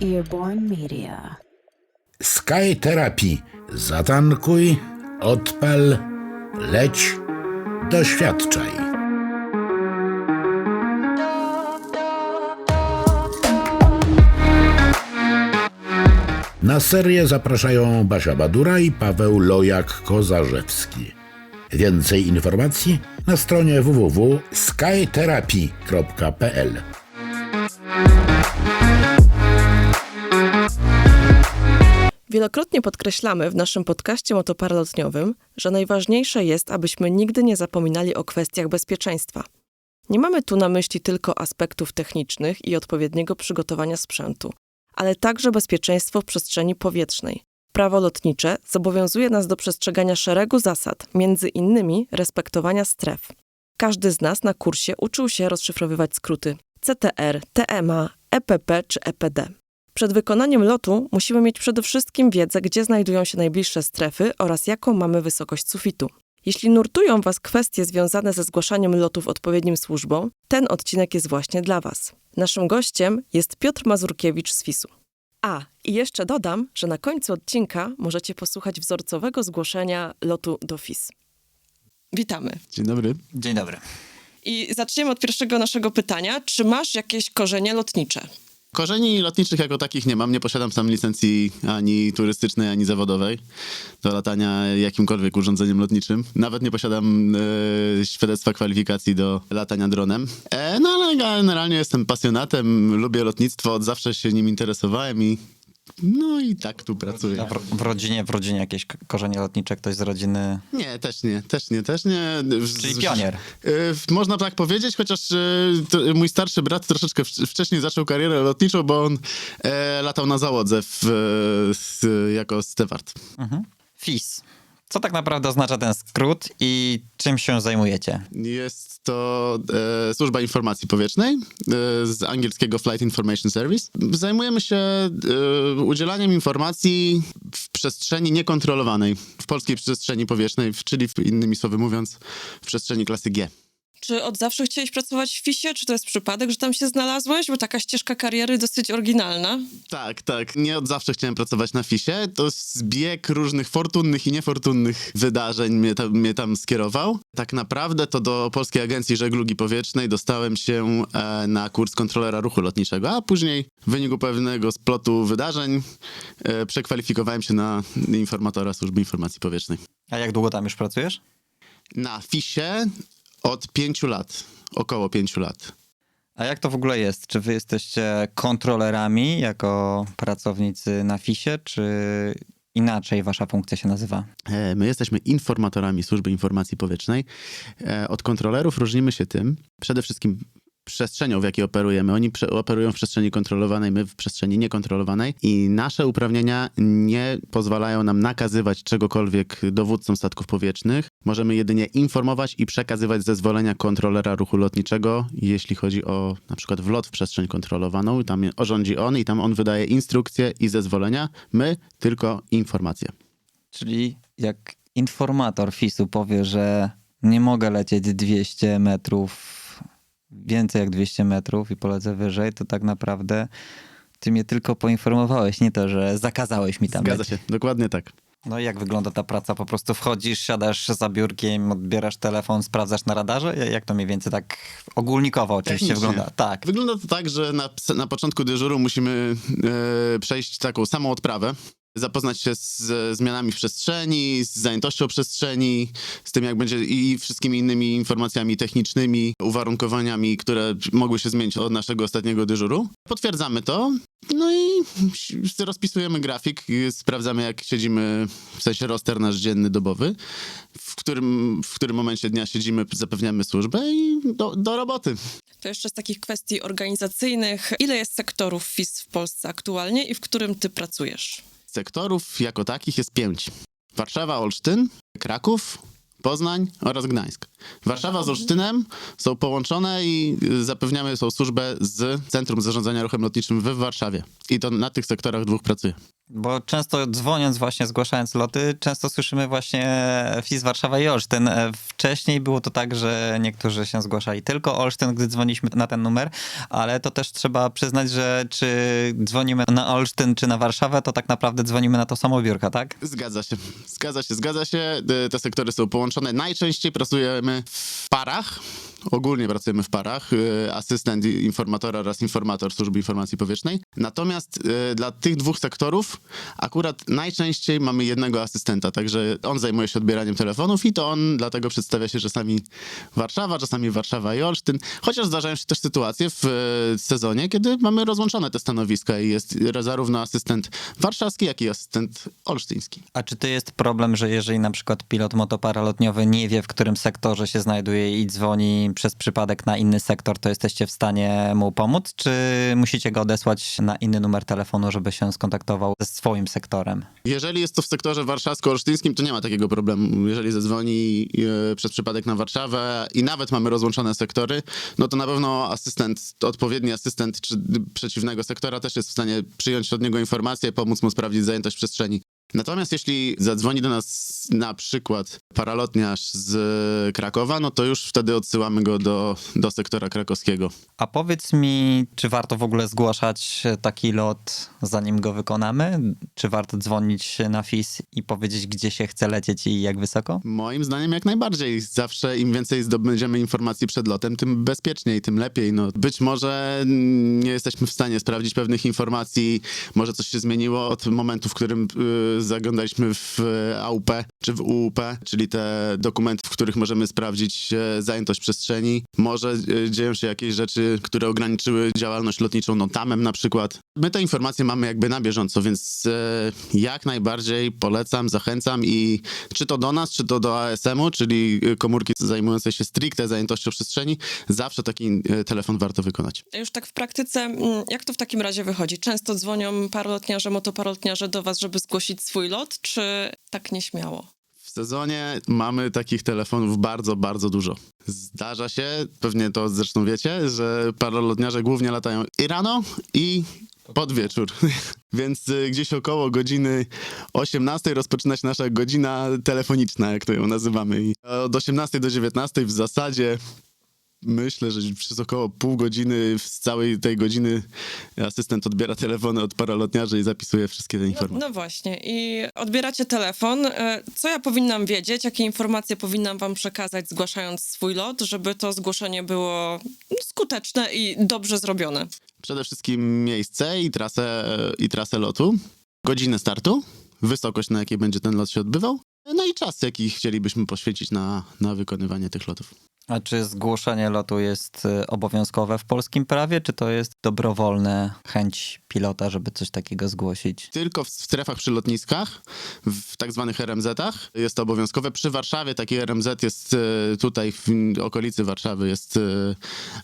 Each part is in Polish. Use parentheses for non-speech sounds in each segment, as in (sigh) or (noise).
Earborn Media. Sky Therapy. Zatankuj, odpal, leć, doświadczaj. Na serię zapraszają Basia Badura i Paweł Lojak-Kozarzewski. Więcej informacji na stronie www.skytherapy.pl Wielokrotnie podkreślamy w naszym podcaście motoparalotniowym, że najważniejsze jest, abyśmy nigdy nie zapominali o kwestiach bezpieczeństwa. Nie mamy tu na myśli tylko aspektów technicznych i odpowiedniego przygotowania sprzętu, ale także bezpieczeństwo w przestrzeni powietrznej. Prawo lotnicze zobowiązuje nas do przestrzegania szeregu zasad, między innymi respektowania stref. Każdy z nas na kursie uczył się rozszyfrowywać skróty CTR, TMA, EPP czy EPD. Przed wykonaniem lotu musimy mieć przede wszystkim wiedzę, gdzie znajdują się najbliższe strefy oraz jaką mamy wysokość sufitu. Jeśli nurtują Was kwestie związane ze zgłaszaniem lotów odpowiednim służbom, ten odcinek jest właśnie dla Was. Naszym gościem jest Piotr Mazurkiewicz z FIS-u. A, i jeszcze dodam, że na końcu odcinka możecie posłuchać wzorcowego zgłoszenia lotu do FIS. Witamy. Dzień dobry. Dzień dobry. I zaczniemy od pierwszego naszego pytania. Czy masz jakieś korzenie lotnicze? Korzeni lotniczych jako takich nie mam. Nie posiadam sam licencji ani turystycznej, ani zawodowej do latania jakimkolwiek urządzeniem lotniczym. Nawet nie posiadam e, świadectwa kwalifikacji do latania dronem. E, no ale generalnie jestem pasjonatem, lubię lotnictwo, od zawsze się nim interesowałem i no i tak tu pracuję. A w, w rodzinie, w rodzinie jakieś k- korzenie lotnicze, ktoś z rodziny, Nie, też nie, też nie, też nie. W- czyli pionier. E, Można tak powiedzieć, chociaż e, to, mój starszy brat troszeczkę wcz- wcześniej zaczął karierę lotniczą, bo on e, latał na załodze w, e, s, jako steward. FIS. Co tak naprawdę oznacza ten skrót i czym się zajmujecie? Jest to e, Służba Informacji Powietrznej e, z angielskiego Flight Information Service. Zajmujemy się e, udzielaniem informacji w przestrzeni niekontrolowanej, w polskiej przestrzeni powietrznej, czyli innymi słowy mówiąc w przestrzeni klasy G. Czy od zawsze chciałeś pracować w FIS-ie? Czy to jest przypadek, że tam się znalazłeś? Bo taka ścieżka kariery dosyć oryginalna. Tak, tak. Nie od zawsze chciałem pracować na FISie. To zbieg różnych fortunnych i niefortunnych wydarzeń mnie, tam- mnie tam skierował. Tak naprawdę to do Polskiej Agencji Żeglugi Powietrznej dostałem się e, na kurs kontrolera ruchu lotniczego, a później w wyniku pewnego splotu wydarzeń e, przekwalifikowałem się na informatora Służby Informacji Powietrznej. A jak długo tam już pracujesz? Na FISie od pięciu lat, około pięciu lat. A jak to w ogóle jest? Czy wy jesteście kontrolerami jako pracownicy na FISie, czy inaczej wasza funkcja się nazywa? E, My jesteśmy informatorami Służby Informacji Powietrznej. E, Od kontrolerów różnimy się tym, przede wszystkim przestrzenią, w jakiej operujemy. Oni operują w przestrzeni kontrolowanej, my w przestrzeni niekontrolowanej i nasze uprawnienia nie pozwalają nam nakazywać czegokolwiek dowódcom statków powietrznych. Możemy jedynie informować i przekazywać zezwolenia kontrolera ruchu lotniczego, jeśli chodzi o na przykład wlot w przestrzeń kontrolowaną. Tam rządzi on i tam on wydaje instrukcje i zezwolenia. My tylko informacje. Czyli jak informator FIS-u powie, że nie mogę lecieć 200 metrów, więcej jak 200 metrów i polecę wyżej, to tak naprawdę ty mnie tylko poinformowałeś, nie to, że zakazałeś mi tam Zgadza lecieć. się, dokładnie tak. No i jak wygląda ta praca? Po prostu wchodzisz, siadasz za biurkiem, odbierasz telefon, sprawdzasz na radarze? Ja- Jak to mniej więcej tak ogólnikowo oczywiście wygląda? Tak. Wygląda to tak, że na, na początku dyżuru musimy e, przejść taką samą odprawę. Zapoznać się z zmianami w przestrzeni, z zajętością przestrzeni, z tym jak będzie i wszystkimi innymi informacjami technicznymi, uwarunkowaniami, które mogły się zmienić od naszego ostatniego dyżuru. Potwierdzamy to, no i rozpisujemy grafik, sprawdzamy jak siedzimy, w sensie roster nasz dzienny, dobowy, w którym, w którym momencie dnia siedzimy, zapewniamy służbę i do, do roboty. To jeszcze z takich kwestii organizacyjnych. Ile jest sektorów FIS w Polsce aktualnie i w którym ty pracujesz? Sektorów jako takich jest pięć. Warszawa, Olsztyn, Kraków, Poznań oraz Gdańsk. Warszawa z Olsztynem są połączone i y, zapewniamy tą służbę z Centrum Zarządzania Ruchem Lotniczym w Warszawie. I to na tych sektorach dwóch pracuje. Bo często dzwoniąc właśnie, zgłaszając loty, często słyszymy właśnie FIS Warszawa i Olsztyn. Wcześniej było to tak, że niektórzy się zgłaszali tylko Olsztyn, gdy dzwoniliśmy na ten numer, ale to też trzeba przyznać, że czy dzwonimy na Olsztyn czy na Warszawę, to tak naprawdę dzwonimy na to samo biurka, tak? Zgadza się, zgadza się, zgadza się. Y, Te sektory są połączone. Najczęściej pracujemy w parach. Ogólnie pracujemy w parach. y, Asystent informatora oraz informator Służby Informacji Powietrznej. Natomiast y, dla tych dwóch sektorów akurat najczęściej mamy jednego asystenta, także on zajmuje się odbieraniem telefonów i to on dlatego przedstawia się czasami Warszawa, czasami Warszawa i Olsztyn. Chociaż zdarzają się też sytuacje w y, sezonie, kiedy mamy rozłączone te stanowiska i jest zarówno asystent warszawski, jak i asystent olsztyński. A czy to jest problem, że jeżeli na przykład pilot motoparalotniowy nie wie, w którym sektorze się znajduje i dzwoni przez przypadek na inny sektor, to jesteście w stanie mu pomóc? Czy musicie go odesłać na inny numer telefonu, żeby się skontaktował ze swoim sektorem? Jeżeli jest to w sektorze warszawsko-olsztyńskim, to nie ma takiego problemu. Jeżeli zadzwoni e, przez przypadek na Warszawę i nawet mamy rozłączone sektory, no to na pewno asystent, odpowiedni asystent czy przeciwnego sektora też jest w stanie przyjąć od niego informację, pomóc mu sprawdzić zajętość przestrzeni. Natomiast jeśli zadzwoni do nas na przykład paralotniarz z Krakowa, no to już wtedy odsyłamy go do, do sektora krakowskiego. A powiedz mi, czy warto w ogóle zgłaszać taki lot, zanim go wykonamy? Czy warto dzwonić na FIS i powiedzieć, gdzie się chce lecieć i jak wysoko? Moim zdaniem jak najbardziej. Zawsze im więcej zdobędziemy informacji przed lotem, tym bezpieczniej, tym lepiej. No, być może nie jesteśmy w stanie sprawdzić pewnych informacji, może coś się zmieniło od momentu, w którym y, zaglądaliśmy w y, AUP czy w UUP, czyli te dokumenty, w których możemy sprawdzić y, zajętość przestrzeni. Może y, dzieją się jakieś rzeczy, które ograniczyły działalność lotniczą notamem na przykład. My te informacje mamy jakby na bieżąco, więc jak najbardziej polecam, zachęcam i czy to do nas, czy to do ASM-u, czyli komórki zajmującej się stricte zajętością przestrzeni, zawsze taki telefon warto wykonać. Już tak w praktyce, mm, jak to w takim razie wychodzi? Często dzwonią parolotniarze, motoparolotniarze do was, żeby zgłosić swój lot, czy tak nieśmiało? W sezonie mamy takich telefonów bardzo, bardzo dużo. Zdarza się, pewnie to zresztą wiecie, że paralotniarze głównie latają i rano, i pod wieczór. (laughs) Więc y, gdzieś około godziny 18 rozpoczyna się nasza godzina telefoniczna, jak to ją nazywamy. I od 18 do 19 w zasadzie myślę, że przez około pół godziny z całej tej godziny asystent odbiera telefony od paralotniarzy i zapisuje wszystkie te No, informacje. no właśnie, i odbieracie telefon. E, Co ja powinnam wiedzieć? Jakie informacje powinnam wam przekazać, zgłaszając swój lot, żeby to zgłoszenie było skuteczne i dobrze zrobione? Przede wszystkim miejsce i trasę, i trasę lotu, godzinę startu, wysokość, na jakiej będzie ten lot się odbywał, no i czas, jaki chcielibyśmy poświęcić na, na wykonywanie tych lotów. A czy zgłoszenie lotu jest y, obowiązkowe w polskim prawie, czy to jest dobrowolne chęć pilota, żeby coś takiego zgłosić? Tylko w strefach przy lotniskach, w tak zwanych RMZ-ach jest to obowiązkowe. Przy Warszawie taki RMZ jest e, tutaj w okolicy Warszawy jest e,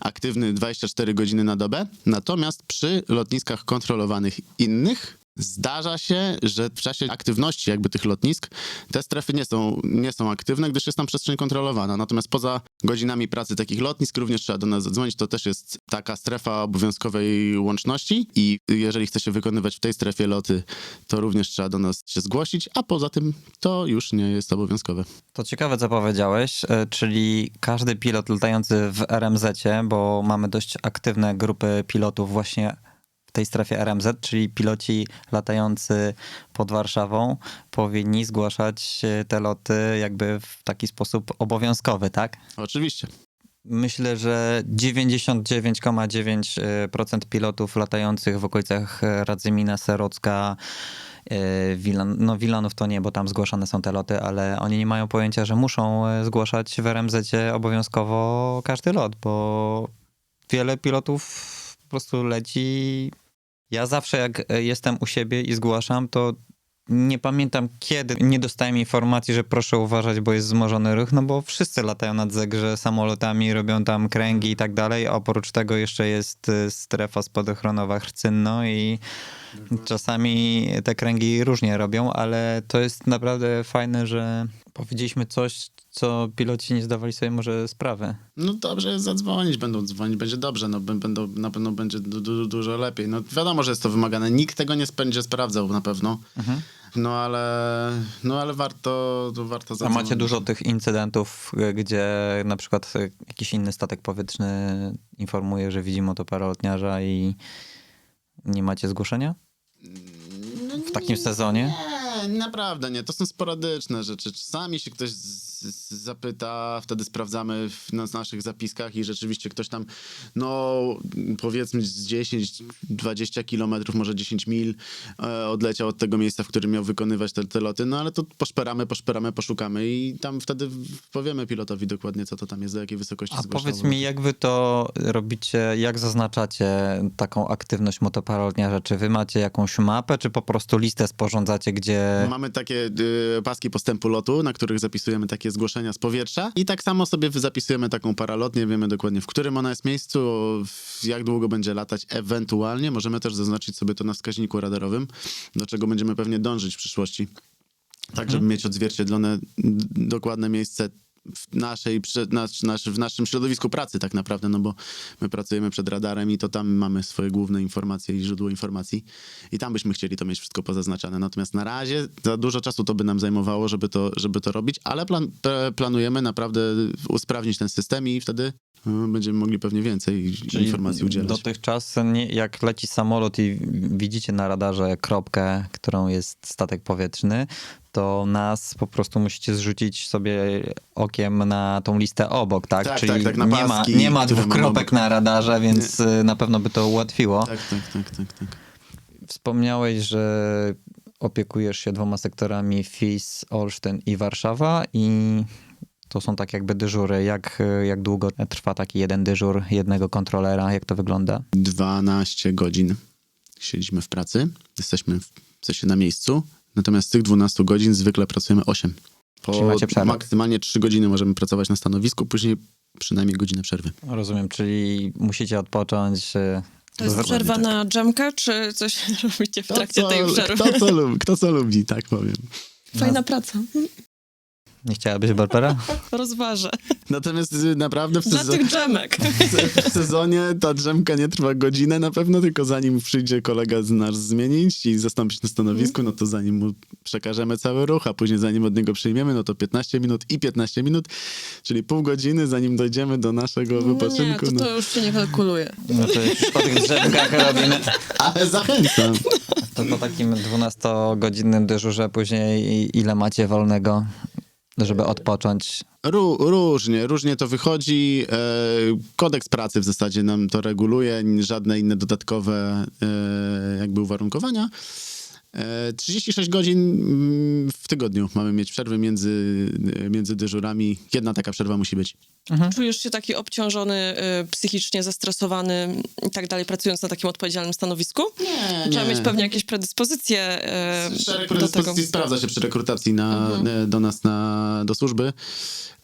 aktywny 24 godziny na dobę. Natomiast przy lotniskach kontrolowanych innych Zdarza się, że w czasie aktywności jakby tych lotnisk te strefy nie są, nie są aktywne, gdyż jest tam przestrzeń kontrolowana. Natomiast poza godzinami pracy takich lotnisk również trzeba do nas zadzwonić. To też jest taka strefa obowiązkowej łączności i jeżeli chce się wykonywać w tej strefie loty, to również trzeba do nas się zgłosić, a poza tym to już nie jest obowiązkowe. To ciekawe, co powiedziałeś, e, czyli każdy pilot latający w RMZ, bo mamy dość aktywne grupy pilotów właśnie tej strefie RMZ, czyli piloci latający pod Warszawą powinni zgłaszać e, te loty jakby w taki sposób obowiązkowy, tak? Oczywiście. Myślę, że 99,9% pilotów latających w okolicach Radzymina, Serocka, e, Wilan, no Wilanów to nie, bo tam zgłaszane są te loty, ale oni nie mają pojęcia, że muszą e, zgłaszać w RMZ obowiązkowo każdy lot, bo wiele pilotów po prostu leci. Ja zawsze jak e, jestem u siebie i zgłaszam, to nie pamiętam kiedy nie dostałem informacji, że proszę uważać, bo jest wzmożony ruch, no bo wszyscy latają nad zegrze samolotami, robią tam kręgi i tak dalej, a oprócz tego jeszcze jest y, strefa spadochronowa Hrcynno i Czasami te kręgi różnie robią, ale to jest naprawdę fajne, że powiedzieliśmy coś, co piloci nie zdawali sobie może sprawy. No dobrze jest zadzwonić, będą dzwonić, będzie dobrze, no bę- będą, na pewno będzie du, du, dużo lepiej. No wiadomo, że jest to wymagane, nikt tego nie będzie sprawdzał na pewno, Mhm. no ale, no ale warto, to warto A zadzwonić. macie dużo tych incydentów, y, gdzie na przykład y, jakiś inny statek powietrzny informuje, że widzi motoparolotniarza i nie macie zgłoszenia? W takim sezonie? Nie, naprawdę nie. To są sporadyczne rzeczy. Czasami się ktoś z, z, zapyta, wtedy sprawdzamy w na, naszych zapiskach i rzeczywiście ktoś tam, no powiedzmy z 10-20 kilometrów, może 10 mil e, odleciał od tego miejsca, w którym miał wykonywać te, te loty. No ale to poszperamy, poszperamy, poszukamy i tam wtedy powiemy pilotowi dokładnie, co to tam jest, do jakiej wysokości A zgłaszał powiedz mi, jak wy to robicie, jak zaznaczacie taką aktywność motoparolotniarza? Czy wy macie jakąś mapę, czy po prostu listę sporządzacie, gdzie... Mamy takie y, paski postępu lotu, na których zapisujemy takie zgłoszenia z powietrza i tak samo sobie zapisujemy taką paralotnię, wiemy dokładnie w którym ona jest miejscu, w- jak długo będzie latać ewentualnie. Możemy też zaznaczyć sobie to na wskaźniku radarowym, do czego będziemy pewnie dążyć w przyszłości. Tak, żeby mieć odzwierciedlone dokładne miejsce w naszej, w naszym środowisku pracy tak naprawdę, no bo my pracujemy przed radarem i to tam mamy swoje główne informacje i źródło informacji i tam byśmy chcieli to mieć wszystko pozaznaczane. Natomiast na razie za dużo czasu to by nam zajmowało, żeby to, żeby to robić, ale plan, planujemy naprawdę usprawnić ten system i wtedy y, będziemy mogli pewnie więcej Czyli informacji udzielać. Dotychczas, nie, jak leci samolot i widzicie na radarze kropkę, którą jest statek powietrzny, to nas po prostu musicie zrzucić sobie okiem na tą listę obok, tak? Tak, Czyli tak, tak, nie, ma, nie ma dwóch kropek na radarze, więc y, na pewno by to ułatwiło. Tak, tak, tak, tak, tak. Wspomniałeś, że opiekujesz się dwoma sektorami FIS, Olsztyn i Warszawa i to są tak jakby dyżury. Jak, jak długo trwa taki jeden dyżur jednego kontrolera? Jak to wygląda? 12 godzin siedzimy w pracy, jesteśmy w, w sensie na miejscu, natomiast z tych 12 godzin zwykle pracujemy 8. Po Czyli macie przerwę. maksymalnie 3 godziny możemy pracować na stanowisku, później przynajmniej godzinę przerwy. Rozumiem, czyli musicie odpocząć. y, To jest przerwa tak. na dżemkę, czy coś (laughs) robicie w trakcie tej przerwy? kto, co lubi, kto co lubi, tak powiem. Fajna praca. Nie chciałabyś Barbara? (laughs) Rozważę. Natomiast y, naprawdę w, sezo- (laughs) w sezonie ta drzemka nie trwa godzinę na pewno, tylko zanim przyjdzie kolega z nas zmienić i zastąpić na stanowisku, no to zanim mu przekażemy cały ruch, a później zanim od niego przyjmiemy, no to 15 minut i 15 minut, czyli pół godziny, zanim dojdziemy do naszego No nie, wypoczynku. to, no. to już się nie kalkuluje. No to już po tych drzewkach robimy. Ale zachęcam. To po takim 12-godzinnym dyżurze później ile macie wolnego, żeby odpocząć? Ró- różnie, różnie to wychodzi. E, kodeks pracy w zasadzie nam to reguluje, żadne inne dodatkowe e, jakby uwarunkowania. E, 36 godzin mm, w tygodniu mamy mieć przerwy między, między dyżurami. Jedna taka przerwa musi być. Czujesz się taki obciążony, y, psychicznie zestresowany i tak dalej, pracując na takim odpowiedzialnym stanowisku? Nie, Trzeba nie. mieć pewnie jakieś predyspozycje Szereg predyspozycji sprawdza się przy rekrutacji na, e, do nas na, do służby.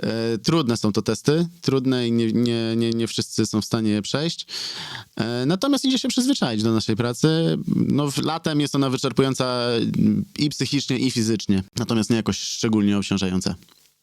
E, trudne są to testy, trudne i nie, nie, nie, nie wszyscy są w stanie je przejść. E, natomiast idzie się przyzwyczaić do naszej pracy. No, w- latem jest ona wyczerpująca i psychicznie, i fizycznie. Natomiast nie jakoś szczególnie obciążająca.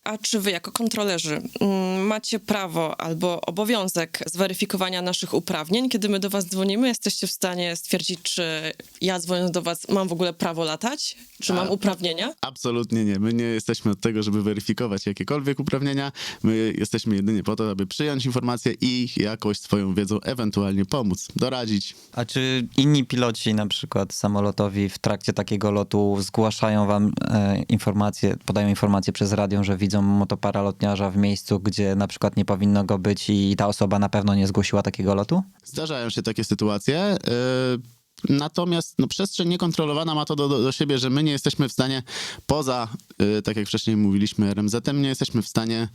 A czy wy jako kontrolerzy mm, macie prawo albo obowiązek zweryfikowania naszych uprawnień? Kiedy my do was dzwonimy, jesteście w stanie stwierdzić, czy ja dzwoniąc do was mam w ogóle prawo latać? Czy mam A. uprawnienia? Absolutnie nie. My nie jesteśmy od tego, żeby weryfikować jakiekolwiek uprawnienia. My jesteśmy jedynie po to, aby przyjąć informacje i jakoś swoją wiedzą ewentualnie pomóc, doradzić. A czy inni piloci, na przykład samolotowi, w trakcie takiego lotu zgłaszają wam e, informacje, podają informacje przez radio, że widzą motoparalotniarza w miejscu, gdzie na przykład nie powinno go być i ta osoba na pewno nie zgłosiła takiego lotu? Zdarzają się takie sytuacje. Yy, Natomiast no, przestrzeń niekontrolowana ma to do, do, siebie, że my nie jesteśmy w stanie poza, yy, tak jak wcześniej mówiliśmy, RMZ-em, nie jesteśmy w stanie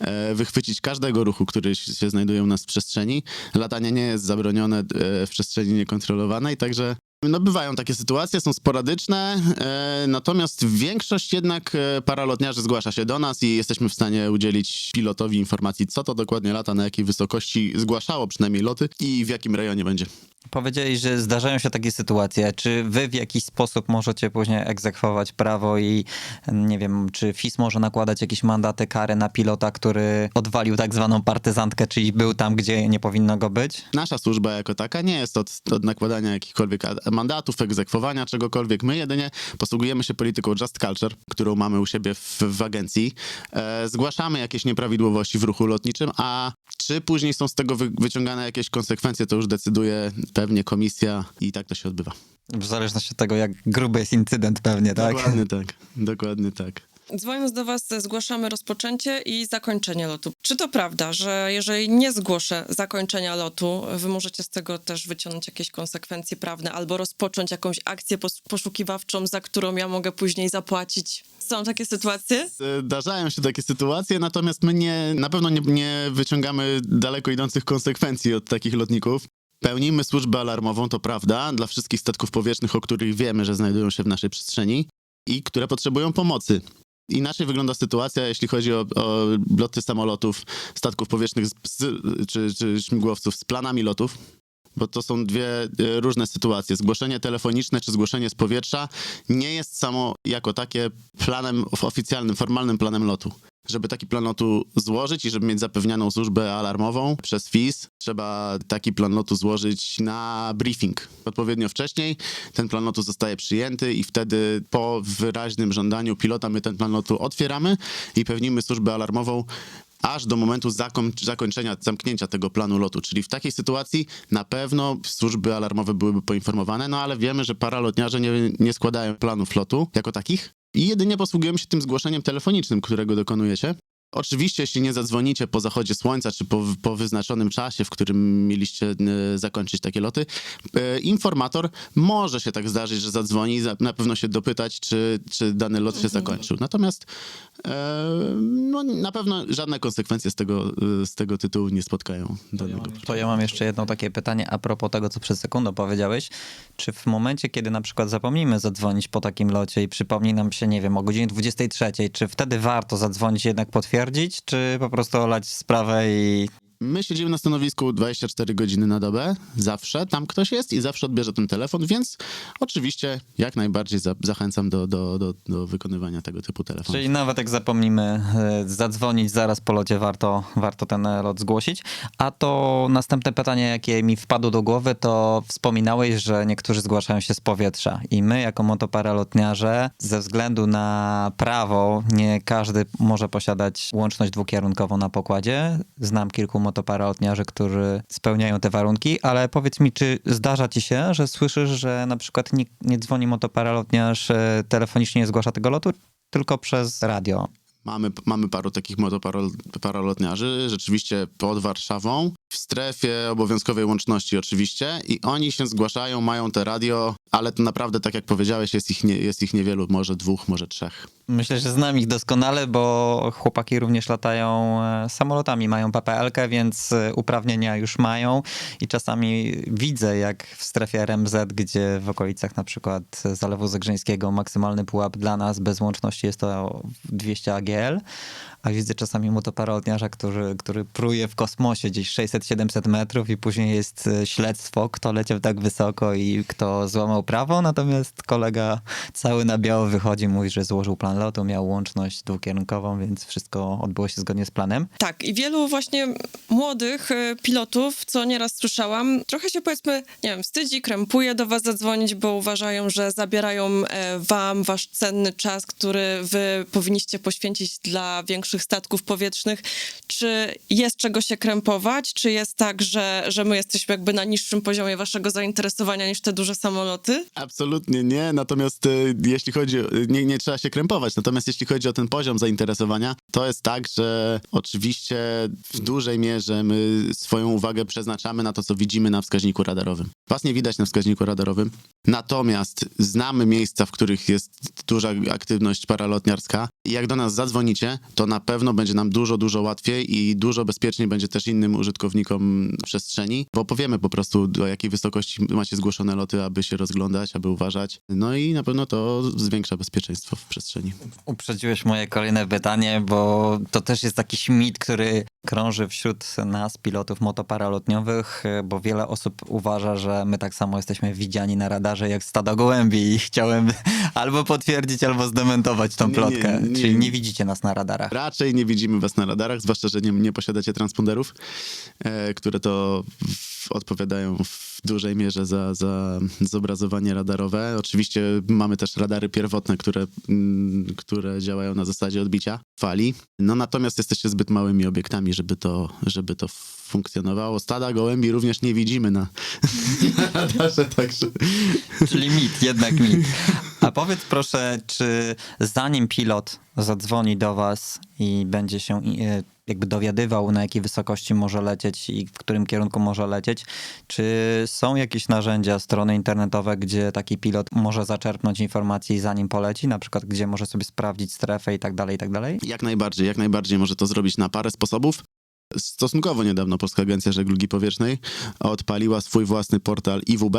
yy, wychwycić każdego ruchu, który się znajduje u nas w przestrzeni. Latanie nie jest zabronione yy, w przestrzeni niekontrolowanej, także no bywają takie sytuacje, są sporadyczne, e, natomiast większość jednak e, paralotniarzy zgłasza się do nas i jesteśmy w stanie udzielić pilotowi informacji, co to dokładnie lata, na jakiej wysokości zgłaszało przynajmniej loty i w jakim rejonie będzie. Powiedzieli, że zdarzają się takie sytuacje. Czy wy w jakiś sposób możecie później egzekwować prawo i nie wiem, czy FIS może nakładać jakieś mandaty, kary na pilota, który odwalił tak zwaną partyzantkę, czyli był tam, gdzie nie powinno go być? Nasza służba jako taka nie jest od, od nakładania jakichkolwiek mandatów, egzekwowania czegokolwiek. My jedynie posługujemy się polityką Just Culture, którą mamy u siebie w, w agencji. E, zgłaszamy jakieś nieprawidłowości w ruchu lotniczym, a czy później są z tego wy, wyciągane jakieś konsekwencje, to już decyduje pewnie komisja i tak to się odbywa. W zależności od tego, jak gruby jest incydent pewnie, tak? Dokładnie tak. Dokładnie tak. Dzwoniąc do Was, zgłaszamy rozpoczęcie i zakończenie lotu. Czy to prawda, że jeżeli nie zgłoszę zakończenia lotu, Wy możecie z tego też wyciągnąć jakieś konsekwencje prawne albo rozpocząć jakąś akcję pos- poszukiwawczą, za którą ja mogę później zapłacić? Są takie sytuacje? Zdarzają się takie sytuacje, natomiast my nie, na pewno nie, nie wyciągamy daleko idących konsekwencji od takich lotników. Pełnimy służbę alarmową, to prawda, dla wszystkich statków powietrznych, o których wiemy, że znajdują się w naszej przestrzeni i które potrzebują pomocy. Inaczej wygląda sytuacja, jeśli chodzi o, o loty samolotów, statków powietrznych z, czy, czy śmigłowców z planami lotów, bo to są dwie e, różne sytuacje. Zgłoszenie telefoniczne czy zgłoszenie z powietrza nie jest samo jako takie planem oficjalnym, formalnym planem lotu. Żeby taki plan lotu złożyć i żeby mieć zapewnianą służbę alarmową przez FIS, trzeba taki plan lotu złożyć na briefing. Odpowiednio wcześniej ten plan lotu zostaje przyjęty i wtedy po wyraźnym żądaniu pilota my ten plan lotu otwieramy i pewnimy służbę alarmową aż do momentu zakoń- zakończenia, zamknięcia tego planu lotu. Czyli w takiej sytuacji na pewno służby alarmowe byłyby poinformowane, no ale wiemy, że paralotniarze nie, nie składają planów lotu jako takich i jedynie posługujemy się tym zgłoszeniem telefonicznym, którego dokonujecie. Oczywiście, jeśli nie zadzwonicie po zachodzie słońca, czy po, po wyznaczonym czasie, w którym mieliście e, zakończyć takie loty, e, informator może się tak zdarzyć, że zadzwoni i na pewno się dopytać, czy, czy dany lot się zakończył. Natomiast e, no, na pewno żadne konsekwencje z tego, z tego tytułu nie spotkają danego. To ja mam jeszcze jedno takie pytanie a propos tego, co przed sekundą powiedziałeś. Czy w momencie, kiedy na przykład zapomnimy zadzwonić po takim locie i przypomni nam się, nie wiem, o godzinie 23, czy wtedy warto zadzwonić jednak potwierdzić, czy po prostu olać sprawę i My siedzimy na stanowisku 24 godziny na dobę, zawsze tam ktoś jest i zawsze odbierze ten telefon, więc oczywiście jak najbardziej za, zachęcam do, do, do, do wykonywania tego typu telefonów. Czyli nawet jak zapomnimy e, zadzwonić zaraz po locie, warto, warto ten lot zgłosić. A to następne pytanie, jakie mi wpadło do głowy, to wspominałeś, że niektórzy zgłaszają się z powietrza. I my, jako motoparalotniarze, ze względu na prawo, nie każdy może posiadać łączność dwukierunkową na pokładzie. Znam kilku motoparalotniarzy, którzy spełniają te warunki, ale powiedz mi, czy zdarza ci się, że słyszysz, że na przykład nikt nie dzwoni motoparalotniarz, telefonicznie nie zgłasza tego lotu, tylko przez radio. Mamy, mamy paru takich motoparalotniarzy, rzeczywiście pod Warszawą, w strefie obowiązkowej łączności oczywiście i oni się zgłaszają, mają te radio, ale to naprawdę, tak jak powiedziałeś, jest ich, nie, jest ich niewielu, może dwóch, może trzech. Myślę, że znam ich doskonale, bo chłopaki również latają e, samolotami, mają PPL-kę, więc e, uprawnienia już mają i czasami widzę, jak w strefie RMZ, gdzie w okolicach na przykład Zalewu Zegrzyńskiego maksymalny pułap dla nas bez łączności jest to 200 AGL, a widzę czasami motoparolotniarza, który, który pruje w kosmosie gdzieś 600-700 metrów i później jest e, śledztwo, kto leciał tak wysoko i kto złamał prawo, natomiast kolega cały na biało wychodzi, mówi, że złożył plan lotu, miał łączność dwukierunkową, więc wszystko odbyło się zgodnie z planem. Tak, i wielu właśnie młodych e, pilotów, co nieraz słyszałam, trochę się powiedzmy, nie wiem, wstydzi, krępuje do was zadzwonić, bo uważają, że zabierają e, wam wasz cenny czas, który wy powinniście poświęcić dla większych statków powietrznych. Czy jest czego się krępować? Czy jest tak, że, że my jesteśmy jakby na niższym poziomie waszego zainteresowania niż te duże samoloty? Absolutnie nie, natomiast e, jeśli chodzi, o, nie, nie trzeba się krępować, natomiast jeśli chodzi o ten poziom zainteresowania, to jest tak, że oczywiście w dużej mierze my swoją uwagę przeznaczamy na to, co widzimy na wskaźniku radarowym. Was nie widać na wskaźniku radarowym, natomiast znamy miejsca, w których jest duża aktywność paralotniarska i jak do nas zadzwoni zadzwonicie, to na pewno będzie nam dużo, dużo łatwiej i dużo bezpieczniej będzie też innym użytkownikom przestrzeni, bo powiemy po prostu, do jakiej wysokości macie zgłoszone loty, aby się rozglądać, aby uważać. No i na pewno to zwiększa bezpieczeństwo w przestrzeni. Uprzedziłeś moje kolejne pytanie, bo to też jest jakiś mit, który krąży wśród nas, pilotów motoparalotniowych, bo wiele osób uważa, że my tak samo jesteśmy widziani na radarze jak stada gołębi i chciałem (laughs) albo potwierdzić, albo zdementować tą Nie, nie, plotkę. nie. Czyli nie widzicie nas na radarach. Raczej nie widzimy was na radarach, zwłaszcza, że nie, nie posiadacie transponderów, e, które to w, odpowiadają w dużej mierze za, za zobrazowanie radarowe. Oczywiście mamy też radary pierwotne, które, mm, które działają na zasadzie odbicia fali. No natomiast jesteście zbyt małymi obiektami, żeby to, żeby to funkcjonowało. Stada gołębi również nie widzimy na, (laughs) radarze, także... Czyli mit, jednak mit. A powiedz proszę, czy zanim pilot zadzwoni do was i będzie się e, jakby dowiadywał, na jakiej wysokości może lecieć i w którym kierunku może lecieć, czy są jakieś narzędzia, strony internetowe, gdzie taki pilot może zaczerpnąć informacji zanim poleci, na przykład gdzie może sobie sprawdzić strefę i tak dalej, i tak dalej? Jak najbardziej, jak najbardziej może to zrobić na parę sposobów. Stosunkowo niedawno Polska Agencja Żeglugi Powietrznej odpaliła swój własny portal IWB,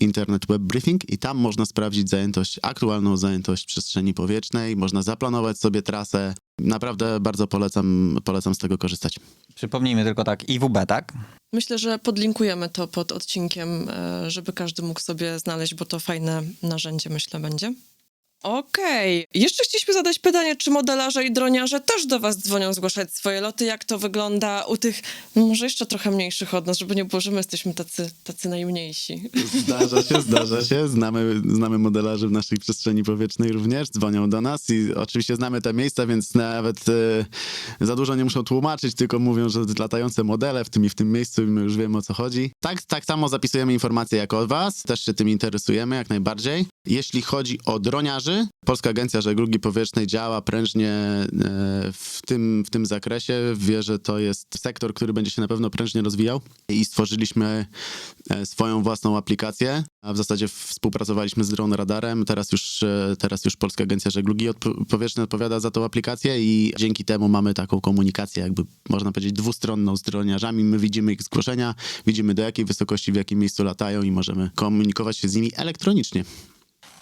Internet Web Briefing, i tam można sprawdzić zajętość, aktualną zajętość przestrzeni powietrznej, można zaplanować sobie trasę. Naprawdę bardzo polecam, polecam z tego korzystać. Przypomnijmy tylko tak, IWB, tak? Myślę, że podlinkujemy to pod odcinkiem, e, żeby każdy mógł sobie znaleźć, bo to fajne narzędzie, myślę, będzie. Okej. Jeszcze chcieliśmy zadać pytanie, czy modelarze i droniarze też do was dzwonią zgłaszać swoje loty? Jak to wygląda u tych, no może jeszcze trochę mniejszych od nas, żeby nie było, że my jesteśmy tacy, tacy najmniejsi. Zdarza się, zdarza się. Znamy, znamy modelarzy w naszej przestrzeni powietrznej również, dzwonią do nas i oczywiście znamy te miejsca, więc nawet e, za dużo nie muszą tłumaczyć, tylko mówią, że latające modele w tym i w tym miejscu i my już wiemy o co chodzi. Tak, tak samo zapisujemy informacje jak od was, też się tym interesujemy jak najbardziej. Jeśli chodzi o droniarzy, Polska Agencja Żeglugi Powietrznej działa prężnie e, w tym, w tym zakresie. Wie, że to jest sektor, który będzie się na pewno prężnie rozwijał i stworzyliśmy e, swoją własną aplikację, a w zasadzie współpracowaliśmy z Drone Radarem. Teraz już, e, teraz już Polska Agencja Żeglugi Powietrznej odpowiada za tą aplikację i dzięki temu mamy taką komunikację, jakby można powiedzieć dwustronną z droniarzami. My widzimy ich zgłoszenia, widzimy do jakiej wysokości, w jakim miejscu latają i możemy komunikować się z nimi elektronicznie.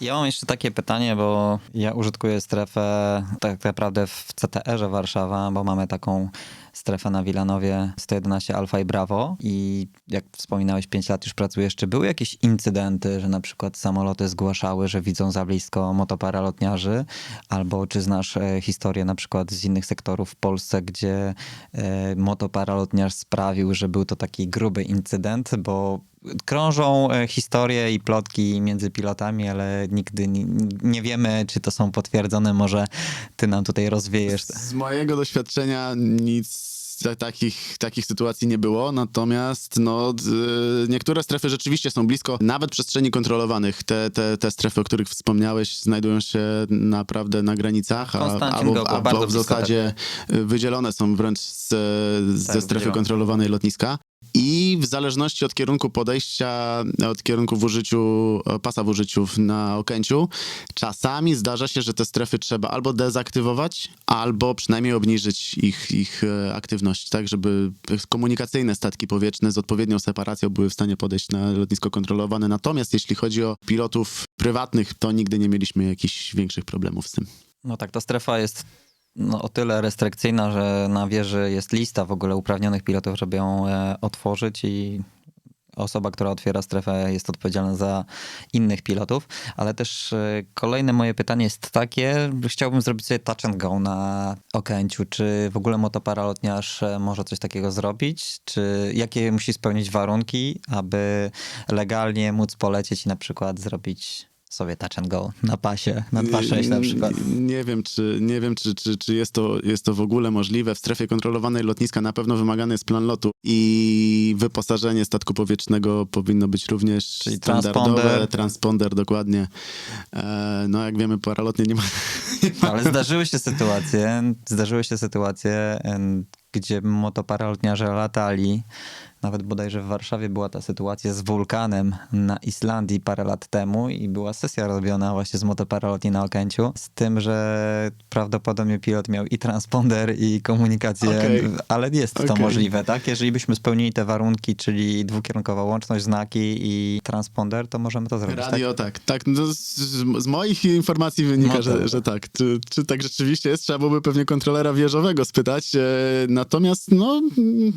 Ja mam jeszcze takie pytanie, bo ja użytkuję strefę tak naprawdę w CTR-ze Warszawa, bo mamy taką strefę na Wilanowie 111 Alfa i Bravo. I jak wspominałeś 5 lat już pracujesz, czy były jakieś incydenty, że na przykład samoloty zgłaszały, że widzą za blisko motoparalotniarzy, albo czy znasz e, historię na przykład z innych sektorów w Polsce, gdzie e, motoparalotniarz sprawił, że był to taki gruby incydent, bo krążą e, historie i plotki między pilotami, ale nigdy nie, nie wiemy, czy to są potwierdzone. Może ty nam tutaj rozwiejesz. Z mojego doświadczenia nic ta- takich, takich sytuacji nie było, natomiast no, niektóre strefy rzeczywiście są blisko nawet przestrzeni kontrolowanych. Te, te, te strefy, o których wspomniałeś, znajdują się naprawdę na granicach, a, albo, albo w blisko zasadzie wydzielone są wręcz z, ze strefy kontrolowanej lotniska. I w zależności od kierunku podejścia, od kierunku w użyciu, pasa w użyciu na Okęciu, czasami zdarza się, że te strefy trzeba albo dezaktywować, albo przynajmniej obniżyć ich, ich e, aktywność, tak żeby komunikacyjne statki powietrzne z odpowiednią separacją były w stanie podejść na lotnisko kontrolowane. Natomiast jeśli chodzi o pilotów prywatnych, to nigdy nie mieliśmy jakichś większych problemów z tym. No tak, ta strefa jest no, o tyle restrykcyjna, że na wieży jest lista w ogóle uprawnionych pilotów, żeby ją e, otworzyć i osoba, która otwiera strefę jest odpowiedzialna za innych pilotów, ale też e, kolejne moje pytanie jest takie, chciałbym zrobić sobie touch and go na Okęciu. Czy w ogóle motoparalotniarz e, może coś takiego zrobić? Czy jakie musi spełnić warunki, aby legalnie móc polecieć i na przykład zrobić sobie touch and go na pasie, na 2.6 na przykład? Nie, nie wiem, czy, nie wiem czy, czy, czy jest, to, jest to w ogóle możliwe. W strefie kontrolowanej lotniska na pewno wymagany jest plan lotu i wyposażenie statku powietrznego powinno być również Czyli standardowe. transponder. Transponder, dokładnie. E, no jak wiemy, paralotnie nie ma... (laughs) Ale zdarzyły się sytuacje, zdarzyły się sytuacje, gdzie motoparalotniarze latali Nawet bodajże w Warszawie była ta sytuacja z wulkanem na Islandii parę lat temu i była sesja robiona właśnie z motoparalotni na Okęciu. Z tym, że prawdopodobnie pilot miał i transponder, i komunikację, Okej. ale jest to Okej. możliwe, tak? Jeżeli byśmy spełnili te warunki, czyli dwukierunkowa łączność, znaki i transponder, to możemy to zrobić, tak? Radio tak. Tak, no z, z moich informacji wynika, No że, że tak. Czy, czy tak rzeczywiście jest? Trzeba byłoby pewnie kontrolera wieżowego spytać. E, natomiast no mm,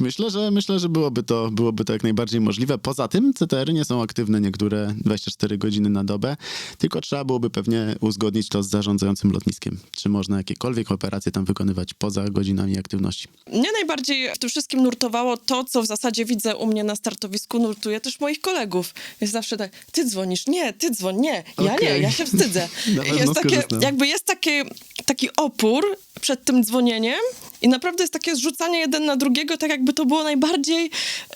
myślę, że myślę, że byłoby to, byłoby to jak najbardziej możliwe. Poza tym CTR-y nie są aktywne niektóre 24 godziny na dobę, tylko trzeba byłoby pewnie uzgodnić to z zarządzającym lotniskiem. Czy można jakiekolwiek operacje tam wykonywać poza godzinami aktywności. Mnie najbardziej w tym wszystkim nurtowało to, co w zasadzie widzę u mnie na startowisku, nurtuje też moich kolegów. Jest zawsze tak, ty dzwonisz, nie, ty dzwoń, nie, ja Okej. nie, ja się wstydzę. (laughs) Jest takie, jakby jest takie, taki opór przed tym dzwonieniem i naprawdę jest takie zrzucanie jeden na drugiego, tak jakby to było najbardziej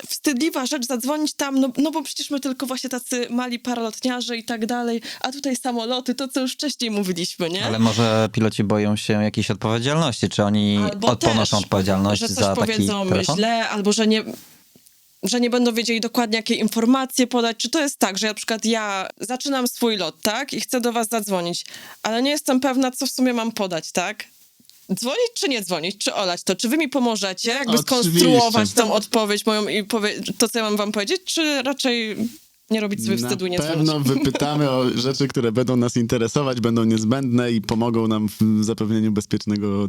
wstydliwa rzecz, zadzwonić tam, no, no bo przecież my tylko właśnie tacy mali paralotniarze i tak dalej, a tutaj samoloty, to co już wcześniej mówiliśmy, nie? Ale może piloci boją się jakiejś odpowiedzialności? Czy oni Albo ponoszą też, odpowiedzialność że coś za taki powiedzą telefon? źle, albo że nie, że nie będą wiedzieli dokładnie, jakie informacje podać. Czy to jest tak, że na przykład ja zaczynam swój lot, tak, i chcę do was zadzwonić, ale nie jestem pewna, co w sumie mam podać, tak? Dzwonić czy nie dzwonić? Czy olać to? Czy wy mi pomożecie jakby Oczywiście. skonstruować tą odpowiedź moją i powie- to, co ja mam wam powiedzieć? Czy raczej nie robić sobie wstydu nie Na dzwonić? pewno (laughs) wypytamy o rzeczy, które będą nas interesować, będą niezbędne i pomogą nam w zapewnieniu bezpiecznego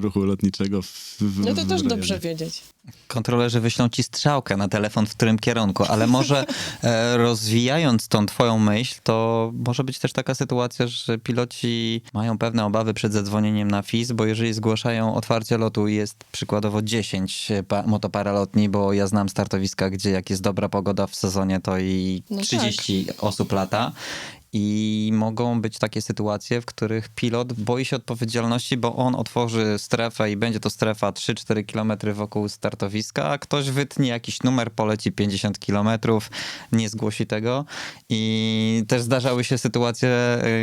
ruchu lotniczego. W, w, No to w też rejonie. dobrze wiedzieć. Kontrolerzy wyślą ci strzałkę na telefon, w którym kierunku, ale może (laughs) e, rozwijając tą twoją myśl, to może być też taka sytuacja, że piloci mają pewne obawy przed zadzwonieniem na FIS, bo jeżeli zgłaszają otwarcie lotu i jest przykładowo 10 pa- motoparalotni, bo ja znam startowiska, gdzie jak jest dobra pogoda w sezonie, to i No 30 osób lata. I mogą być takie sytuacje, w których pilot boi się odpowiedzialności, bo on otworzy strefę i będzie to strefa 3-4 km wokół startowiska, a ktoś wytnie jakiś numer, poleci 50 km, nie zgłosi tego. I też zdarzały się sytuacje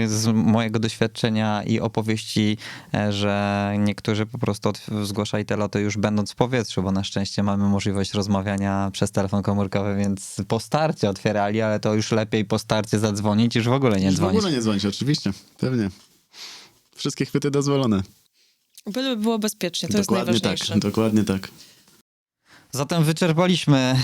y, z mojego doświadczenia i opowieści, e, że niektórzy po prostu zgłaszali te loty już będąc w powietrzu, bo na szczęście mamy możliwość rozmawiania przez telefon komórkowy, więc po starcie otwierali, ale to już lepiej po starcie zadzwonić, już w ogóle nie Już w dzwonić. ogóle nie dzwonić, oczywiście. Pewnie. Wszystkie chwyty dozwolone. Byle było bezpiecznie, to dokładnie jest najważniejsze. tak, dokładnie tak. Zatem wyczerpaliśmy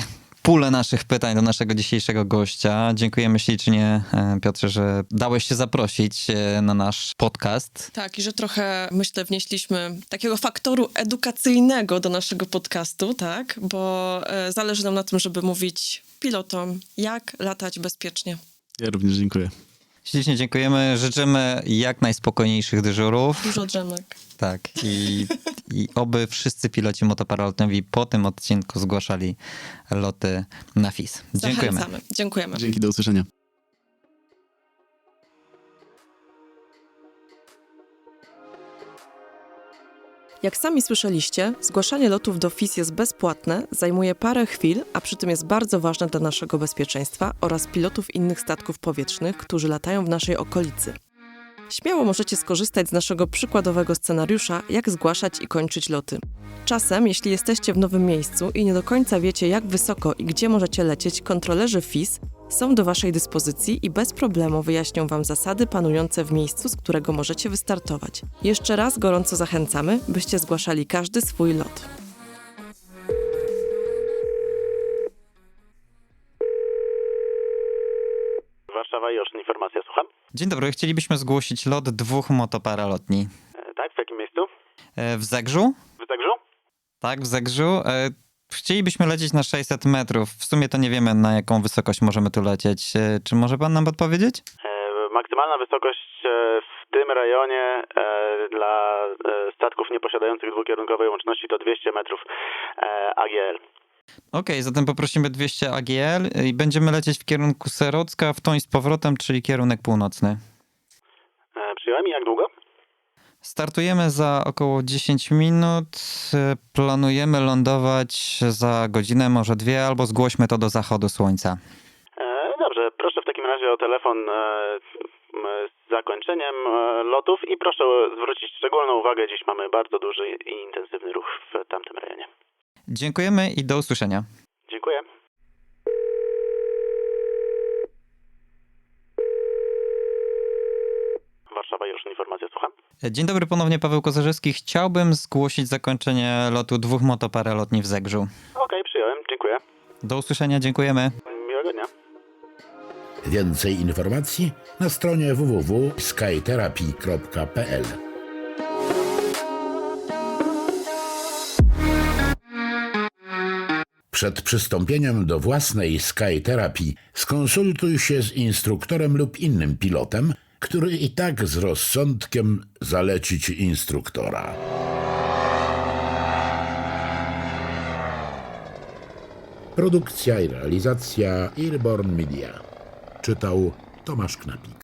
pulę naszych pytań do naszego dzisiejszego gościa. Dziękujemy ślicznie, e, Piotrze, że dałeś się zaprosić e, na nasz podcast. Tak, i że trochę, myślę, wnieśliśmy takiego faktoru edukacyjnego do naszego podcastu, tak? Bo e, zależy nam na tym, żeby mówić pilotom, jak latać bezpiecznie. Ja również dziękuję. Ślicznie dziękujemy. Życzymy jak najspokojniejszych dyżurów. Dużo drzemek. Tak. I, I oby wszyscy piloci motoparalotnowi po tym odcinku zgłaszali loty na FIS. Dziękujemy. Zachęcamy. Dziękujemy. Dzięki, do usłyszenia. Jak sami słyszeliście, zgłaszanie lotów do FIS jest bezpłatne, zajmuje parę chwil, a przy tym jest bardzo ważne dla naszego bezpieczeństwa oraz pilotów innych statków powietrznych, którzy latają w naszej okolicy. Śmiało możecie skorzystać z naszego przykładowego scenariusza, jak zgłaszać i kończyć loty. Czasem, jeśli jesteście w nowym miejscu i nie do końca wiecie, jak wysoko i gdzie możecie lecieć, kontrolerzy FIS są do Waszej dyspozycji i bez problemu wyjaśnią Wam zasady panujące w miejscu, z którego możecie wystartować. Jeszcze raz gorąco zachęcamy, byście zgłaszali każdy swój lot. Warszawa Joszyn, informacja, słucham. Dzień dobry. Chcielibyśmy zgłosić lot dwóch motoparalotni. E, tak, w jakim miejscu? E, W Zegrzu? W Zagrzu? Tak, w Zegrzu. E, Chcielibyśmy lecieć na 600 metrów. W sumie to nie wiemy, na jaką wysokość możemy tu lecieć. E, Czy może pan nam podpowiedzieć? E, maksymalna wysokość e, w tym rejonie dla statków nieposiadających dwukierunkowej łączności to 200 metrów AGL. Okej, zatem poprosimy 200 AGL i będziemy lecieć w kierunku Serocka, w tą i z powrotem, czyli kierunek północny. Przyjąłem i jak długo? Startujemy za około 10 minut. E, Planujemy lądować za godzinę, może dwie, albo zgłośmy to do zachodu słońca. E, dobrze, proszę w takim razie o telefon e, z zakończeniem lotów i proszę zwrócić szczególną uwagę, dziś mamy bardzo duży i intensywny ruch w tamtym rejonie. Dziękujemy i do usłyszenia. Dziękuję. Warszawa, już informacja, słucham. Dzień dobry ponownie, Paweł Kozarzewski. Chciałbym zgłosić zakończenie lotu dwóch motoparalotni w Zegrzu. Okej, przyjąłem, dziękuję. Do usłyszenia, dziękujemy. Miłego dnia. Więcej informacji na stronie www.skytherapy.pl Przed przystąpieniem do własnej Sky Therapy skonsultuj się z instruktorem lub innym pilotem, który i tak z rozsądkiem zaleci ci instruktora. Produkcja i realizacja Airborne Media. Czytał Tomasz Knapik.